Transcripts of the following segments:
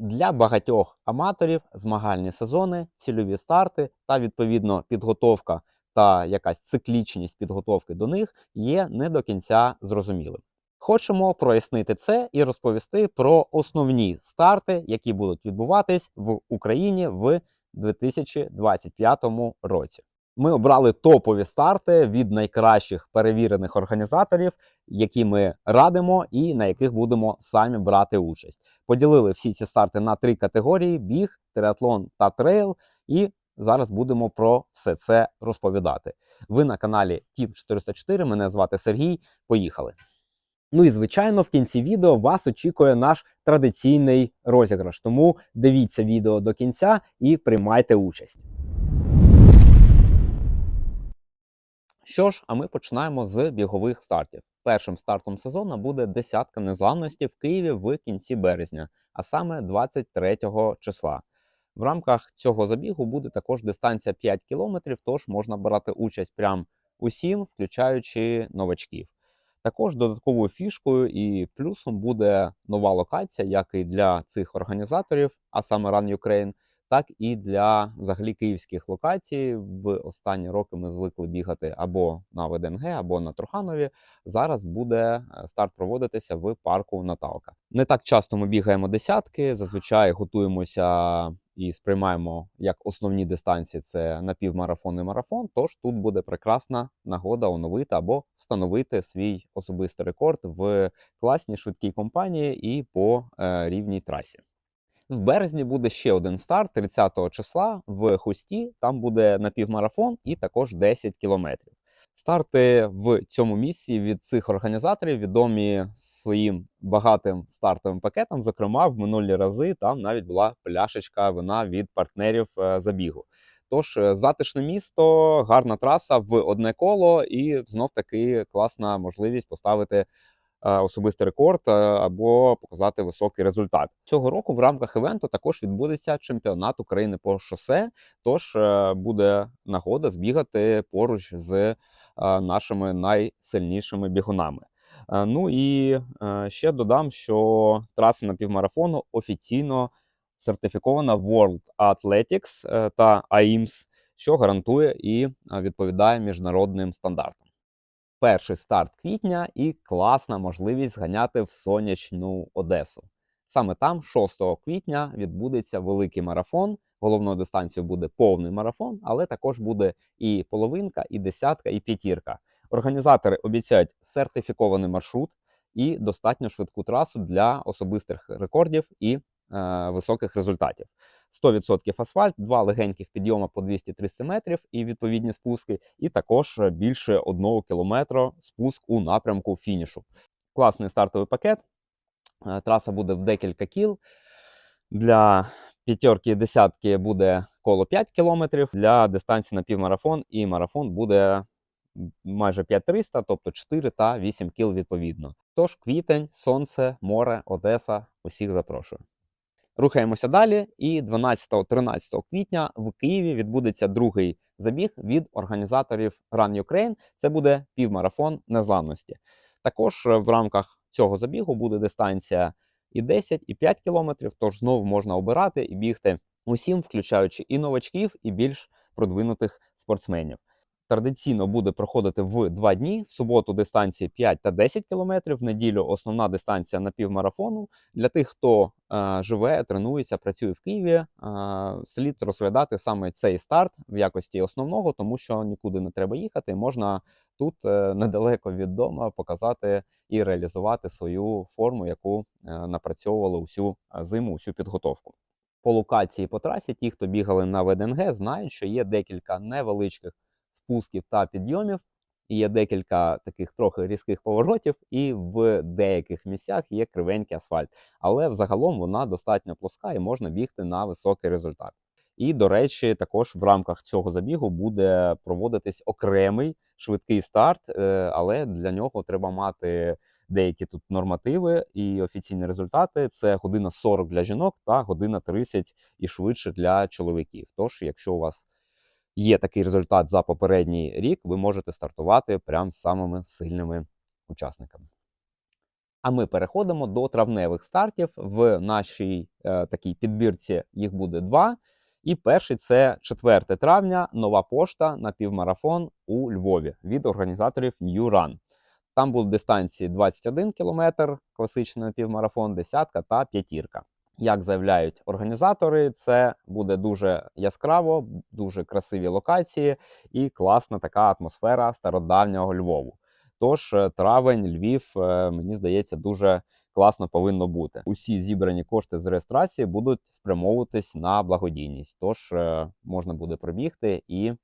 Для багатьох аматорів змагальні сезони, цільові старти та відповідно підготовка та якась циклічність підготовки до них є не до кінця зрозумілим. Хочемо прояснити це і розповісти про основні старти, які будуть відбуватись в Україні в 2025 році. Ми обрали топові старти від найкращих перевірених організаторів, які ми радимо і на яких будемо самі брати участь. Поділили всі ці старти на три категорії: біг, триатлон та трейл. І зараз будемо про все це розповідати. Ви на каналі Тіп 404. Мене звати Сергій. Поїхали. Ну і звичайно, в кінці відео вас очікує наш традиційний розіграш. Тому дивіться відео до кінця і приймайте участь. Що ж, а ми починаємо з бігових стартів. Першим стартом сезону буде десятка незламності в Києві в кінці березня, а саме 23 числа. В рамках цього забігу буде також дистанція 5 кілометрів, тож можна брати участь прям усім, включаючи новачків. Також додатковою фішкою і плюсом буде нова локація, як і для цих організаторів, а саме Run Ukraine, так і для взагалі київських локацій. В останні роки ми звикли бігати або на ВДНГ, або на Труханові. Зараз буде е, старт проводитися в парку Наталка. Не так часто ми бігаємо десятки. Зазвичай готуємося і сприймаємо як основні дистанції це напівмарафон і марафон. Тож тут буде прекрасна нагода оновити або встановити свій особистий рекорд в класній швидкій компанії і по е, рівній трасі. В березні буде ще один старт 30 числа в Хусті. Там буде напівмарафон і також 10 кілометрів. Старти в цьому місці від цих організаторів відомі своїм багатим стартовим пакетом. Зокрема, в минулі рази там навіть була пляшечка вина від партнерів е, забігу. Тож е, затишне місто, гарна траса в одне коло, і знов таки класна можливість поставити особистий рекорд е, або показати високий результат. Цього року в рамках івенту також відбудеться чемпіонат України по шосе. Тож е, буде нагода збігати поруч з е, нашими найсильнішими бігунами. Е, Ну і е, ще додам, що траса напівмарафону офіційно сертифікована World Athletics е, та AIMS, що гарантує і е, відповідає міжнародним стандартам. Перший старт квітня і класна можливість зганяти в сонячну Одесу. Саме там, 6 квітня, відбудеться великий марафон. Головною дистанцією буде повний марафон, але також буде і половинка, і десятка, і п'ятірка. Організатори обіцяють сертифікований маршрут і достатньо швидку трасу для особистих рекордів і високих результатів. 100% асфальт, два легеньких підйоми по 200-300 метрів і відповідні спуски, і також більше одного кілометра спуск у напрямку фінішу. Класний стартовий пакет. Е, Траса буде в декілька кіл. Для п'ятерки і десятки буде коло 5 кілометрів. Для дистанції на півмарафон і марафон буде майже 5300, тобто 4 та 8 кіл відповідно. Тож квітень, сонце, море, Одеса. Усіх запрошую. Рухаємося далі. І 12-13 квітня в Києві відбудеться другий забіг від організаторів Run Ukraine. Це буде півмарафон незламності. Також е, в рамках цього забігу буде дистанція і 10, і 5 кілометрів. Тож знову можна обирати і бігти усім, включаючи і новачків, і більш продвинутих спортсменів. Традиційно буде проходити в два дні. В суботу дистанції 5 та 10 кілометрів, в неділю основна дистанція на півмарафону. Для тих, хто е, живе, тренується, працює в Києві, е, слід розглядати саме цей старт в якості основного, тому що нікуди не треба їхати. Можна тут е, недалеко від дому показати і реалізувати свою форму, яку е, напрацьовували усю е, зиму, усю підготовку. По локації по трасі, ті, хто бігали на ВДНГ, знають, що є декілька невеличких спусків та підйомів. Є декілька таких трохи різких поворотів, і в деяких місцях є кривенький асфальт. Але взагалом вона достатньо плоска і можна бігти на високий результат. І, до речі, також в рамках цього забігу буде проводитись окремий швидкий старт, е, але для нього треба мати деякі тут нормативи і офіційні результати. Це година 40 для жінок та година 30 і швидше для чоловіків. Тож, якщо у вас є такий результат за попередній рік, ви можете стартувати прямо з самими сильними учасниками. А ми переходимо до травневих стартів. В нашій е, такій підбірці їх буде два. І перший це 4 травня, нова пошта на півмарафон у Львові від організаторів New Run. Там будуть дистанції 21 км, класичний півмарафон, десятка та п'ятірка. Як заявляють організатори, це буде дуже яскраво, дуже красиві локації і класна така атмосфера стародавнього Львову. Тож е, травень, Львів, е, мені здається, дуже класно повинно бути. Усі зібрані кошти з реєстрації будуть спрямовуватись на благодійність. Тож е, можна буде пробігти і е,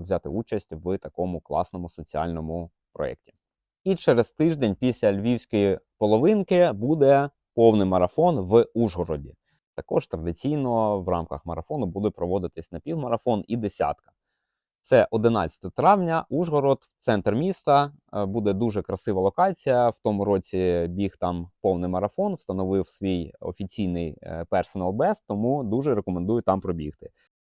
взяти участь в такому класному соціальному проєкті. І через тиждень після львівської половинки буде повний марафон в Ужгороді. Також традиційно в рамках марафону буде проводитись напівмарафон і десятка. Це 11 травня, Ужгород, центр міста. Е, Буде дуже красива локація. В тому році біг там повний марафон, встановив свій офіційний е, personal best, тому дуже рекомендую там пробігти.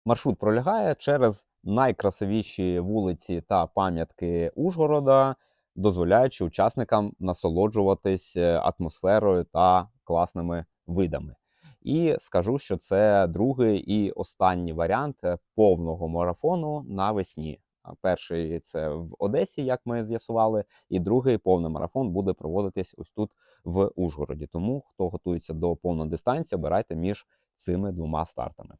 Маршрут пролягає через найкрасивіші вулиці та пам'ятки Ужгорода, дозволяючи учасникам насолоджуватись е, атмосферою та класними видами. І скажу, що це другий і останній варіант е, повного марафону навесні. Перший це в Одесі, як ми з'ясували, і другий повний марафон буде проводитись ось тут в Ужгороді. Тому хто готується до повної дистанції, обирайте між цими двома стартами.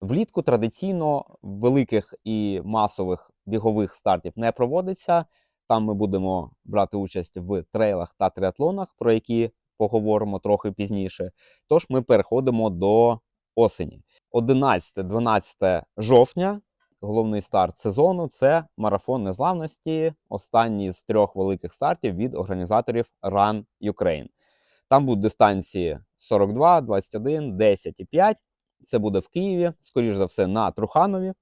Влітку традиційно великих і масових бігових стартів не проводиться. Там ми будемо брати участь в трейлах та триатлонах, про які поговоримо трохи пізніше. Тож ми переходимо до осені. 11-12 жовтня, головний старт сезону це марафон незламності, останній з трьох великих стартів від організаторів Run Ukraine. Там будуть дистанції 42, 21, 10 і 5. Це буде в Києві, скоріш за все, на Труханові.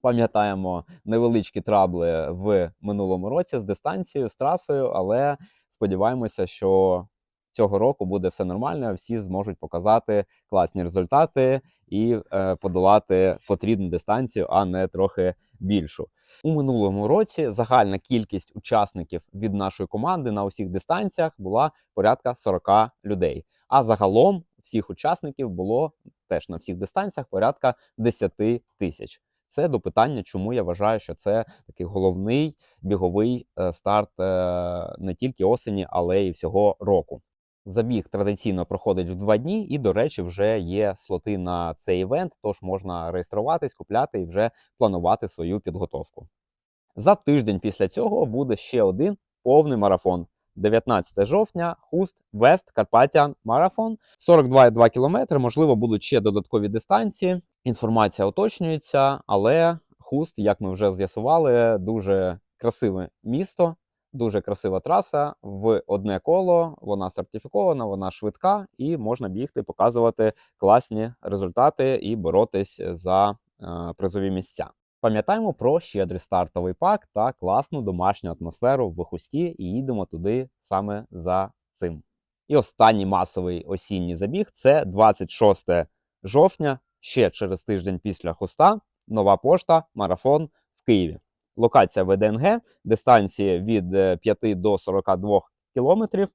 Пам'ятаємо невеличкі трабли в минулому році з дистанцією, з трасою, але сподіваємося, що цього року буде все нормально, всі зможуть показати класні результати і е, подолати потрібну дистанцію, а не трохи більшу. У минулому році загальна кількість учасників від нашої команди на усіх дистанціях була порядка 40 людей. А загалом всіх учасників було теж на всіх дистанціях порядка 10 тисяч. Це до питання, чому я вважаю, що це такий головний біговий е, старт е, не тільки осені, але й всього року. Забіг традиційно проходить в два дні, і, до речі, вже є слоти на цей івент, тож можна реєструватись, купляти і вже планувати свою підготовку. За тиждень після цього буде ще один повний марафон. 19 жовтня, Хуст Вест Карпатіан Марафон. 42,2 км, можливо, будуть ще додаткові дистанції. Інформація уточнюється, але Хуст, як ми вже з'ясували, дуже красиве місто, дуже красива траса в одне коло. Вона сертифікована, вона швидка, і можна бігти, показувати класні результати і боротись за е, призові місця. Пам'ятаємо про щедрий стартовий пак та класну домашню атмосферу в хусті і їдемо туди саме за цим. І останній масовий осінній забіг це 26 жовтня, ще через тиждень після хуста. Нова пошта, марафон в Києві. Локація ВДНГ, дистанції від е, 5 до 42 кілометрів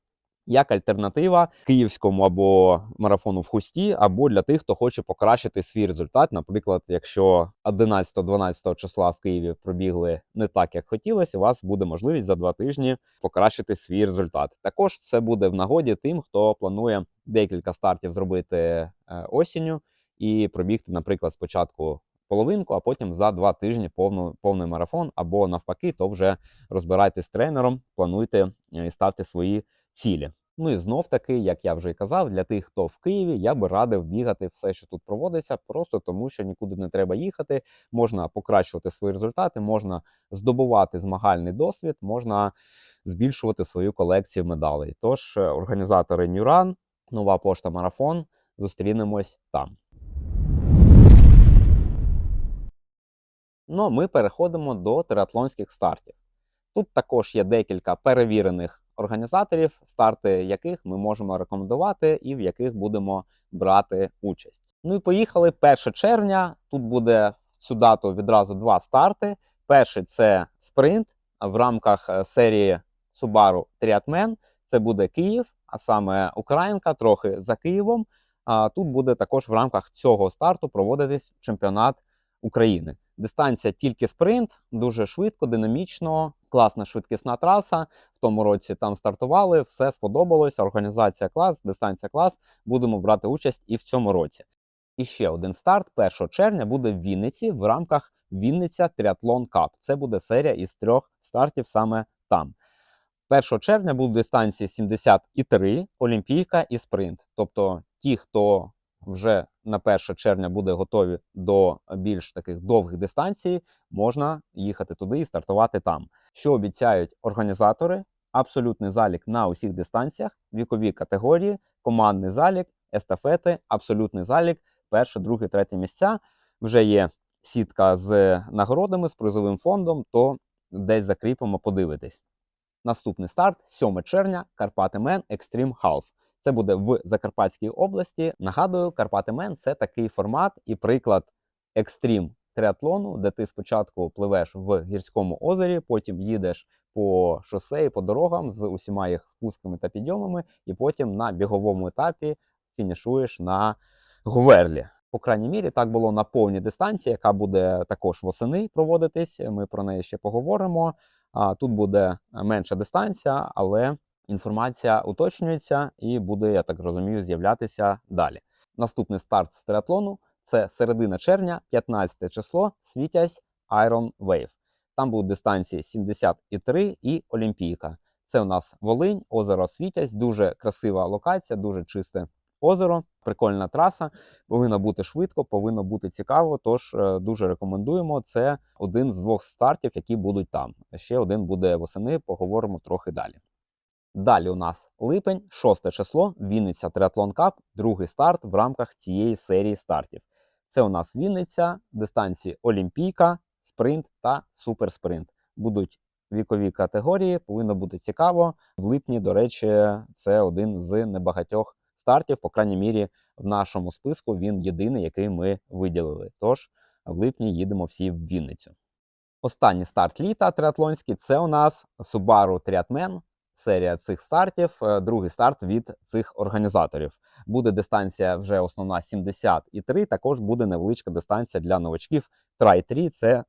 як альтернатива київському або марафону в хусті, або для тих, хто хоче покращити свій результат. Наприклад, якщо 11-12 числа в Києві пробігли не так, як хотілося, у вас буде можливість за два тижні покращити свій результат. Також це буде в нагоді тим, хто планує декілька стартів зробити е, осінню і пробігти, наприклад, спочатку. Половинку, а потім за два тижні повну, повний марафон, або навпаки, то вже розбирайтесь з тренером, плануйте е, і ставте свої цілі. Ну і знов таки, як я вже і казав, для тих, хто в Києві, я би радив бігати все, що тут проводиться, просто тому що нікуди не треба їхати. Можна покращувати свої результати, можна здобувати змагальний досвід, можна збільшувати свою колекцію медалей. Тож, е, організатори Run, нова пошта марафон. Зустрінемось там. Ну, ми переходимо до триатлонських стартів. Тут також є декілька перевірених організаторів, старти яких ми можемо рекомендувати і в яких будемо брати участь. Ну і поїхали 1 червня. Тут буде в цю дату відразу два старти. Перший це спринт в рамках е, серії Subaru Triathlon. Це буде Київ, а саме Українка, трохи за Києвом. А тут буде також в рамках цього старту проводитись чемпіонат України. Дистанція тільки спринт, дуже швидко, динамічно, класна швидкісна траса. В тому році там стартували, все сподобалось. Організація клас, дистанція клас. Будемо брати участь і в цьому році. І ще один старт 1 червня буде в Вінниці в рамках Вінниця Тріатлон Кап. Це буде серія із трьох стартів саме там. 1 червня будуть дистанції 73, Олімпійка і спринт. Тобто ті, хто вже на 1 червня буде готові до більш таких довгих дистанцій, можна їхати туди і стартувати там. Що обіцяють організатори? Абсолютний залік на усіх дистанціях, вікові категорії, командний залік, естафети, абсолютний залік, перше, друге, третє місця. Вже є сітка з нагородами, з призовим фондом, то десь закріпимо, подивитись. Наступний старт 7 червня Карпати Мен Extreme Half. Це буде в Закарпатській області. Нагадую, Карпати Мен це такий формат і приклад екстрім триатлону, де ти спочатку пливеш в гірському озері, потім їдеш по шосе і по дорогам з усіма їх спусками та підйомами, і потім на біговому етапі фінішуєш на Гуверлі. По крайній мірі, так було на повній дистанції, яка буде також восени проводитись. Ми про неї ще поговоримо. Тут буде менша дистанція, але інформація уточнюється і буде, я так розумію, з'являтися далі. Наступний старт з триатлону це середина червня, 15 число, Світязь Iron Wave. Там будуть дистанції 73 і Олімпійка. Це у нас Волинь, озеро Світязь, дуже красива локація, дуже чисте озеро, прикольна траса. Повинно бути швидко, повинно бути цікаво. Тож е, дуже рекомендуємо. Це один з двох стартів, які будуть там. Ще один буде восени. Поговоримо трохи далі. Далі у нас липень, 6 число, Вінниця Триатлон Кап, другий старт в рамках цієї серії стартів. Це у нас Вінниця, дистанції Олімпійка, спринт та суперспринт. Будуть вікові категорії, повинно бути цікаво. В липні, до речі, це один з небагатьох стартів, по крайній мірі, в нашому списку він єдиний, який ми виділили. Тож в липні їдемо всі в Вінницю. Останній старт літа триатлонський це у нас Subaru Triatman. Серія цих стартів, е, другий старт від цих організаторів. Буде дистанція вже основна 73, також буде невеличка дистанція для новачків. Трай 3 це,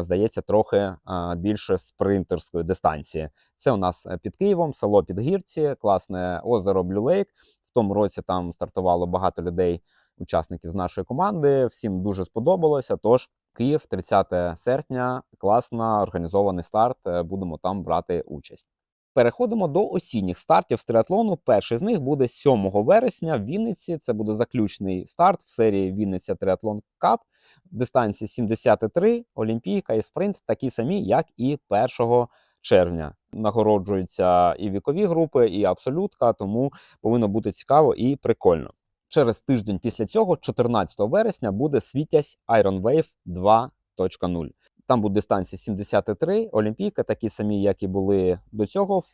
здається, трохи більше спринтерської дистанції. Це у нас е, під Києвом, село Підгірці, класне озеро Lake. В тому році там стартувало багато людей, учасників з нашої команди. Всім дуже сподобалося. Тож Київ, 30 серпня, класно організований старт. е, Будемо там брати участь. Переходимо до осінніх стартів з триатлону. Перший з них буде 7 вересня в Вінниці. Це буде заключний старт в серії Вінниця Триатлон Кап. Дистанції 73, Олімпійка і спринт такі самі, як і 1 червня. Нагороджуються і вікові групи, і абсолютка, тому повинно бути цікаво і прикольно. Через тиждень після цього, 14 вересня, буде Світязь Iron Wave 2.0. Там буде дистанції 73, Олімпійка, такі самі, як і були до цього в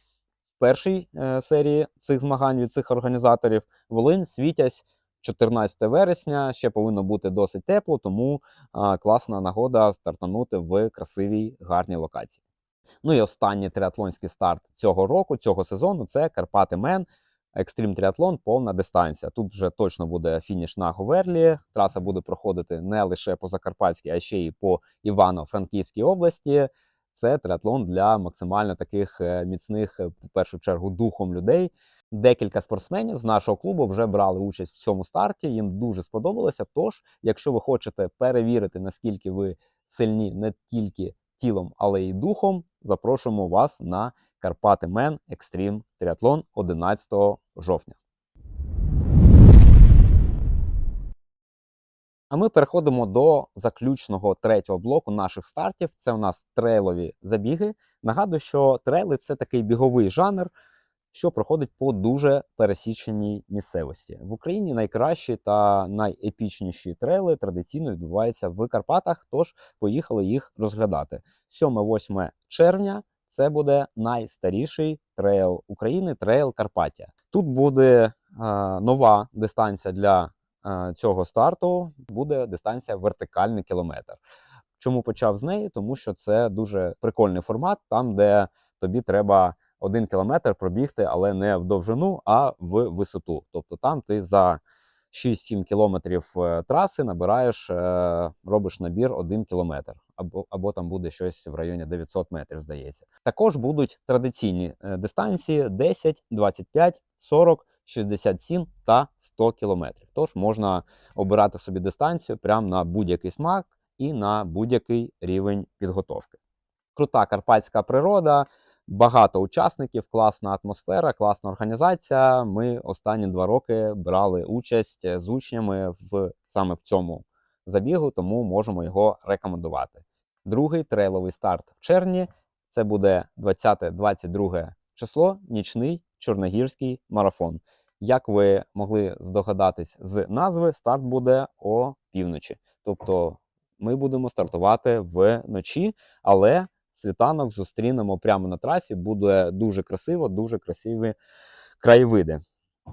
першій е, серії цих змагань від цих організаторів. Волинь, Світязь, 14 вересня. Ще повинно бути досить тепло, тому класна нагода стартанути в красивій гарній локації. Ну і останній триатлонський старт цього року, цього сезону це Карпати Мен. Екстрім тріатлон, повна дистанція. Тут вже точно буде фініш на Говерлі. Траса буде проходити не лише по Закарпатській, а ще й по Івано-Франківській області. Це триатлон для максимально таких е, міцних, е, в першу чергу, духом людей. Декілька спортсменів з нашого клубу вже брали участь в цьому старті. Їм дуже сподобалося. Тож, якщо ви хочете перевірити, наскільки ви сильні не тільки тілом, але й духом, запрошуємо вас на Карпати Мен Екстрім Тріатлон 11 жовтня. А ми переходимо до заключного третього блоку наших стартів. Це у нас трейлові забіги. Нагадую, що трейли це такий біговий жанр, що проходить по дуже пересіченій місцевості. В Україні найкращі та найепічніші трейли традиційно відбуваються в Карпатах. Тож поїхали їх розглядати. 7-8 червня це буде найстаріший трейл України трейл Карпаття. Тут буде е, нова дистанція для е, цього старту. Буде дистанція вертикальний кілометр. Чому почав з неї? Тому що це дуже прикольний формат, там де тобі треба один кілометр пробігти, але не в довжину, а в висоту. Тобто там ти за 6-7 кілометрів е, траси набираєш, е, робиш набір 1 кілометр, або, або там буде щось в районі 900 метрів, здається. Також будуть традиційні е, дистанції 10, 25, 40, 67 та 100 кілометрів. Тож можна обирати собі дистанцію прямо на будь-який смак і на будь-який рівень підготовки. Крута карпатська природа, багато учасників, класна атмосфера, класна організація. Ми останні два роки брали участь з учнями в саме в цьому забігу, тому можемо його рекомендувати. Другий трейловий старт в червні. Це буде 20-22 число, нічний чорногірський марафон. Як ви могли здогадатись з назви, старт буде о півночі. Тобто ми будемо стартувати вночі, але світанок зустрінемо прямо на трасі. Буде дуже красиво, дуже красиві краєвиди.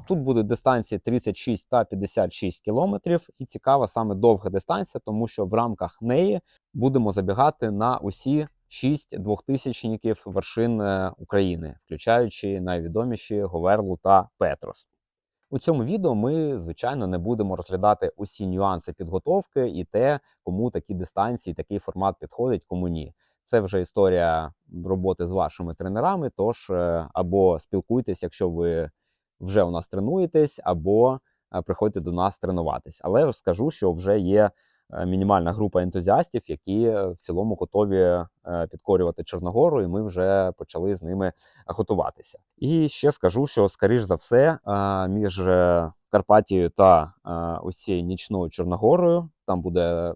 Тут будуть дистанції 36 та 56 кілометрів, і цікава саме довга дистанція, тому що в рамках неї будемо забігати на усі 6 двохтисячників вершин е, України, включаючи найвідоміші Говерлу та Петрос. У цьому відео ми, звичайно, не будемо розглядати усі нюанси підготовки і те, кому такі дистанції, такий формат підходить, кому ні. Це вже історія роботи з вашими тренерами. Тож е, або спілкуйтесь, якщо ви вже у нас тренуєтесь, або е, приходьте до нас тренуватись. Але скажу, що вже є е, мінімальна група ентузіастів, які в цілому готові підкорювати Чорногору, і ми вже почали з ними готуватися. І ще скажу, що скоріш за все між Карпатією та ось цією нічною Чорногорою там буде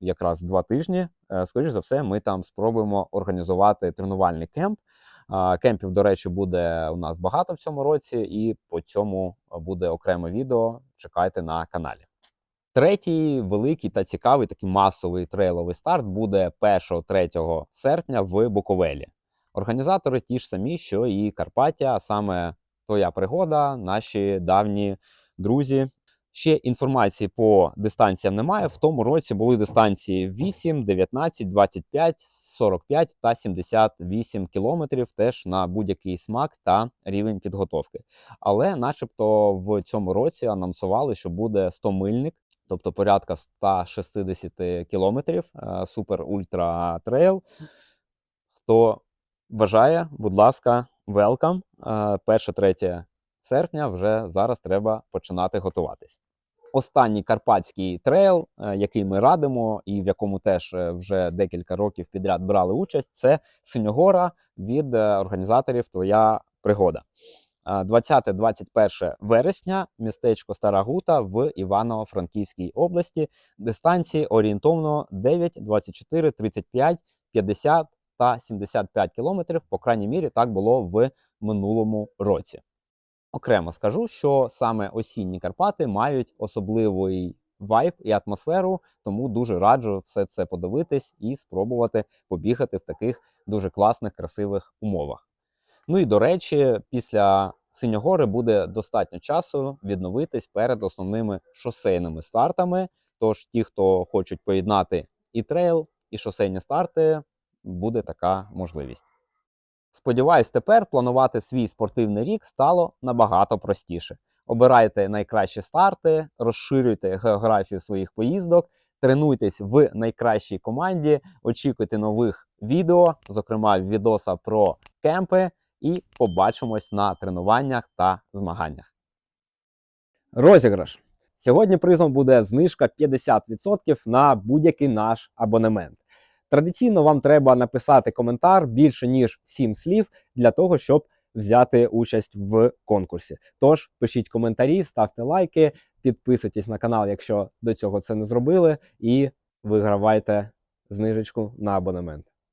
якраз два тижні. Скоріш за все, ми там спробуємо організувати тренувальний кемп. Кемпів, до речі, буде у нас багато в цьому році, і по цьому буде окреме відео. Чекайте на каналі. Третій великий та цікавий такий масовий трейловий старт буде 1-3 серпня в Буковелі. Організатори ті ж самі, що і Карпаття, саме твоя пригода, наші давні друзі. Ще інформації по дистанціям немає. В тому році були дистанції 8, 19, 25, 45 та 78 кілометрів теж на будь-який смак та рівень підготовки. Але, начебто, в цьому році анонсували, що буде 100-мильник, тобто порядка 160 кілометрів, супер ультра трейл. Хто бажає, будь ласка, welcome. 1-3 серпня вже зараз треба починати готуватись. Останній карпатський трейл, е, який ми радимо, і в якому теж е, вже декілька років підряд брали участь, це Синьогора від е, організаторів Твоя пригода. 20-21 вересня містечко Стара Гута в Івано-Франківській області. Дистанції орієнтовно 9, 24, 35, 50 та 75 кілометрів. По крайній мірі так було в минулому році. Окремо скажу, що саме осінні Карпати мають особливий вайб і атмосферу, тому дуже раджу все це подивитись і спробувати побігати в таких дуже класних, красивих умовах. Ну і до речі, після Синьогори буде достатньо часу відновитись перед основними шосейними стартами. Тож, ті, хто хочуть поєднати і трейл, і шосейні старти, буде така можливість. Сподіваюсь, тепер планувати свій спортивний рік стало набагато простіше. Обирайте найкращі старти, розширюйте географію своїх поїздок, тренуйтесь в найкращій команді, очікуйте нових відео, зокрема відоса про кемпи, і побачимось на тренуваннях та змаганнях. Розіграш. Сьогодні призом буде знижка 50% на будь-який наш абонемент. Традиційно вам треба написати коментар більше ніж 7 слів для того, щоб взяти участь в конкурсі. Тож пишіть коментарі, ставте лайки, підписуйтесь на канал, якщо до цього це не зробили, і вигравайте знижечку на абонемент.